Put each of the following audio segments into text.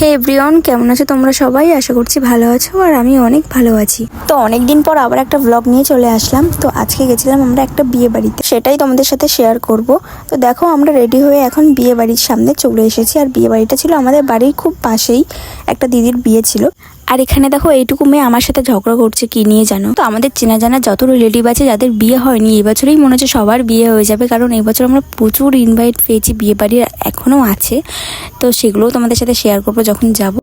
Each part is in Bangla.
হে এভরিওয়ান কেমন আছো তোমরা সবাই? আশা করছি ভালো আছো আর আমি অনেক ভালো আছি। তো অনেক দিন পর আবার একটা ব্লগ নিয়ে চলে আসলাম। তো আজকে গেছিলাম আমরা একটা বিয়ে বাড়িতে। সেটাই তোমাদের সাথে শেয়ার করব। তো দেখো আমরা রেডি হয়ে এখন বিয়ে বাড়ির সামনে চলে এসেছি। আর বিয়ে বাড়িটা ছিল আমাদের বাড়ির খুব পাশেই একটা দিদির বিয়ে ছিল। আর এখানে দেখো এইটুকু মেয়ে আমার সাথে ঝগড়া করছে, কি নিয়ে জানো? তো আমাদের চেনা জানা যত রিলেটিভ আছে যাদের বিয়ে হয়নি এবছরেই মনে হচ্ছে সবার বিয়ে হয়ে যাবে, কারণ এবছর আমরা প্রচুর ইনভাইট পেয়েছি, বিয়ে বাড়ির এখনও আছে। তো সেগুলোও তোমাদের সাথে শেয়ার করব যখন যাব।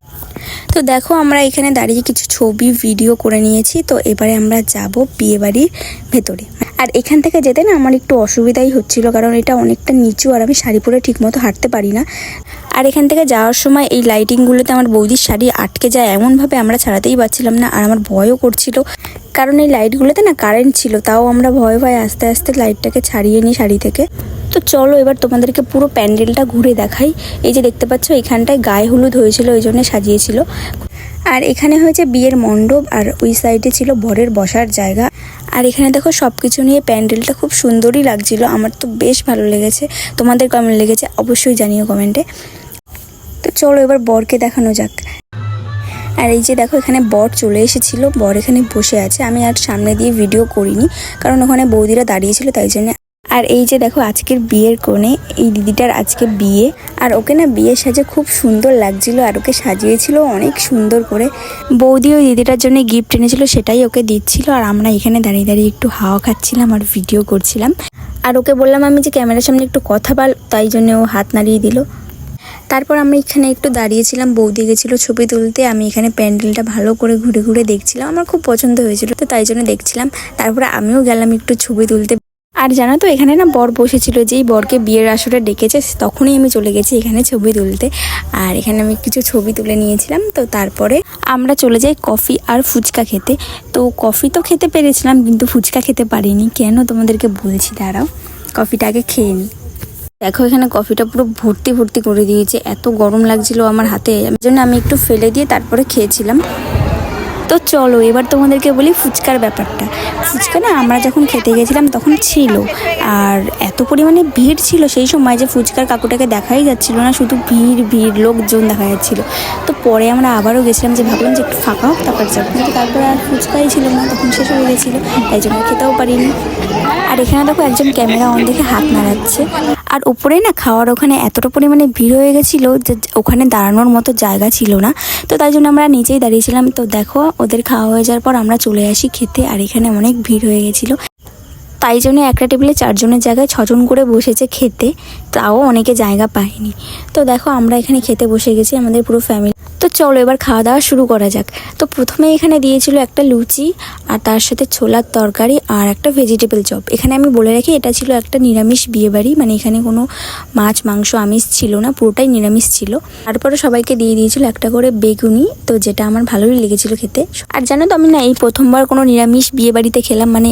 তো দেখো আমরা এখানে দাঁড়িয়ে কিছু ছবি ভিডিও করে নিয়েছি। তো এবারে আমরা যাব বিয়ে বাড়ির ভেতরে। আর এখান থেকে যেতে না আমার একটু অসুবিধাই হচ্ছিল, কারণ এটা অনেকটা নিচু আর আমি শাড়ি পরে ঠিকমতো হাঁটতে পারি না। আর এখান থেকে যাওয়ার সময় এই লাইটিংগুলোতে আমার বৌদির শাড়ি আটকে যায় এমনভাবে আমরা ছাড়াতেই পারছিলাম না, আর আমার ভয়ও করছিল। কারণ এই লাইটগুলোতে না কারেন্ট ছিল, তাও আমরা ভয় ভয়ে আস্তে আস্তে লাইটটাকে ছাড়িয়ে নিই শাড়ি থেকে। তো চলো এবার তোমাদেরকে পুরো প্যান্ডেলটা ঘুরে দেখাই। এই যে দেখতে পাচ্ছ, এখানটায় গায়ে হলুদ হয়েছিল ওই জন্য সাজিয়েছিল। আর এখানে হয়েছে বিয়ের মণ্ডপ, আর ওই সাইডে ছিল বরের বসার জায়গা। আর এখানে দেখো সব কিছু নিয়ে প্যান্ডেলটা খুব সুন্দরই লাগছিল, আমার তো বেশ ভালো লেগেছে। তোমাদের কেমন লেগেছে অবশ্যই জানিও কমেন্টে। তো চলো এবার বরকে দেখানো যাক। আর এই যে দেখো, এখানে বর চলে এসেছিল, বর এখানে বসে আছে। আমি আর সামনে দিয়ে ভিডিও করিনি, কারণ ওখানে বৌদিরা দাঁড়িয়েছিল তাই জন্য আর এই যে দেখো আজকের বিয়ের কোণে এই দিদিটার আজকে বিয়ে, আর ওকে না বিয়ে সাজে খুব সুন্দর লাগছিল আর ওকে সাজিয়েছিল অনেক সুন্দর করে। বৌদি ওই দিদিটার জন্য গিফট এনেছিল, সেটাই ওকে দিচ্ছিল আর আমরা এখানে দাঁড়িয়ে দাঁড়িয়ে একটু হাওয়া খাচ্ছিলাম আর ভিডিও করছিলাম। আর ওকে বললাম আমি যে ক্যামেরার সামনে একটু কথা বল, তাই জন্য ও হাত নাড়িয়ে দিল। তারপর আমরা এখানে একটু দাঁড়িয়েছিলাম, বৌদি গেছিল ছবি তুলতে, আমি এখানে প্যান্ডেলটা ভালো করে ঘুরে ঘুরে দেখছিলাম, আমার খুব পছন্দ হয়েছিল, তো তাই জন্য দেখছিলাম। তারপরে আমিও গেলাম একটু ছবি তুলতে। আর জানো তো, এখানে না বর বসেছিল, যেই বরকে বিয়ের আসরে ডেকেছে, তখনই আমি চলে গেছি এখানে ছবি তুলতে। আর এখানে আমি কিছু ছবি তুলে নিয়েছিলাম, তো তারপরে আমরা চলে যাই কফি আর ফুচকা খেতে। তো কফি তো খেতে পেরেছিলাম, কিন্তু ফুচকা খেতে পারিনি। কেন তোমাদেরকে বলছি, দাঁড়াও, কফিটা আগে খেয়ে নিই দেখো, এখানে কফিটা পুরো ভর্তি ভর্তি করে দিয়েছে, এত গরম লাগছিল আমার হাতে। জন্য আমি একটু ফেলে দিয়ে তারপরে খেয়েছিলাম। তো চলো, এবার তোমাদেরকে বলি ফুচকার ব্যাপারটা। ফুচকা না, আমরা যখন খেতে গেছিলাম তখন ছিল। আর এত পরিমাণে ভিড় ছিল সেই সময় যে ফুচকার কাকুটাকে দেখাই যাচ্ছিল না, শুধু ভিড় ভিড়, লোকজন দেখা যাচ্ছিল। তো পরে আমরা আবারও গেছিলাম যে ভাবলাম যে একটু ফাঁকা হোক, তারপর যাব। কিন্তু তারপরে আর ফুচকাই ছিল না, তখন শেষ হয়ে গেছিল, তাই জন্য খেতেও পারিনি। আর এখানে দেখো একজন ক্যামেরা অন দেখে হাত নাড়াচ্ছে। আর উপরে না খাওয়ার ওখানে এতটা পরিমাণে ভিড় হয়ে গেছিল যে ওখানে দাঁড়ানোর মতো জায়গা ছিল না। তো তাই জন্য আমরা নিচেই দাঁড়িয়েছিলাম। তো দেখো, ওদের খাওয়া হয়ে যাওয়ার পর আমরা চলে আসি খেতে, আর এখানে অনেক ভিড় হয়ে গেছিল। তাই জন্য একটা টেবিলে চারজনের জায়গায় ছজন করে বসেছে খেতে, তাও অনেকে জায়গা পায়নি। তো দেখো আমরা এখানে খেতে বসে গেছি, আমাদের পুরো ফ্যামিলি তো চলো এবার খাওয়া দাওয়া শুরু করা যাক। তো প্রথমে এখানে দিয়েছিল একটা লুচি আর তার সাথে ছোলার তরকারি আর একটা ভেজিটেবল চপ এখানে আমি বলে রাখি, এটা ছিল একটা নিরামিষ বিয়েবাড়ি মানে এখানে কোনো মাছ, মাংস, আমিষ ছিল না, পুরোটাই নিরামিষ ছিল। তারপরে সবাইকে দিয়ে দিয়েছিল একটা করে বেগুনি, তো যেটা আমার ভালোই লেগেছিল খেতে। আর জানো তো আমি না এই প্রথমবার কোনো নিরামিষ বিয়েবাড়িতে খেলাম মানে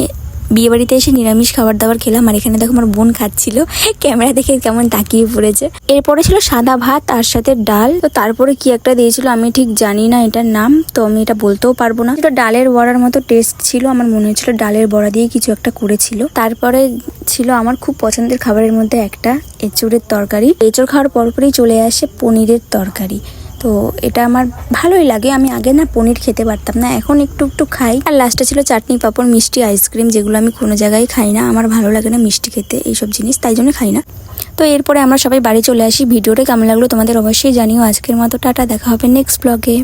বিয়ে বাড়িতে এসে নিরামিষ খাবার দাবার খেলাম, আর এখানে দেখো আমার বোন খাচ্ছিল। ক্যামেরা দেখে কেমন তাকিয়ে পড়েছে। এরপরে ছিল সাদা ভাত, তার সাথে ডাল। তো তারপরে কি একটা দিয়েছিল আমি ঠিক জানি না এটার নাম, তো আমি এটা বলতেও পারব না। এটা ডালের বড়ার মতো টেস্ট ছিল, আমার মনে হচ্ছিল ডালের বড়া দিয়ে কিছু একটা করেছিল। তারপরে ছিল আমার খুব পছন্দের খাবারের মধ্যে একটা এঁচড়ের তরকারি। এঁচড় খাওয়ার পরপরই চলে আসে পনিরের তরকারি। তো এটা আমার ভালোই লাগে। আমি আগে না পনির খেতে পারতাম না, এখন একটু একটু খাই। আর লাস্টে ছিল চাটনি পাপড়, মিষ্টি আইসক্রিম যেগুলো আমি কোনো জায়গায় খাই না। আমার ভালো লাগে না মিষ্টি খেতে, এইসব জিনিস, তাই জন্য খাই না। তো এরপরে আমরা সবাই বাড়ি চলে আসি। ভিডিওটা কেমন লাগল তোমাদের অবশ্যই জানিও। আজকের মতো টাটা, দেখা হবে নেক্সট ব্লগে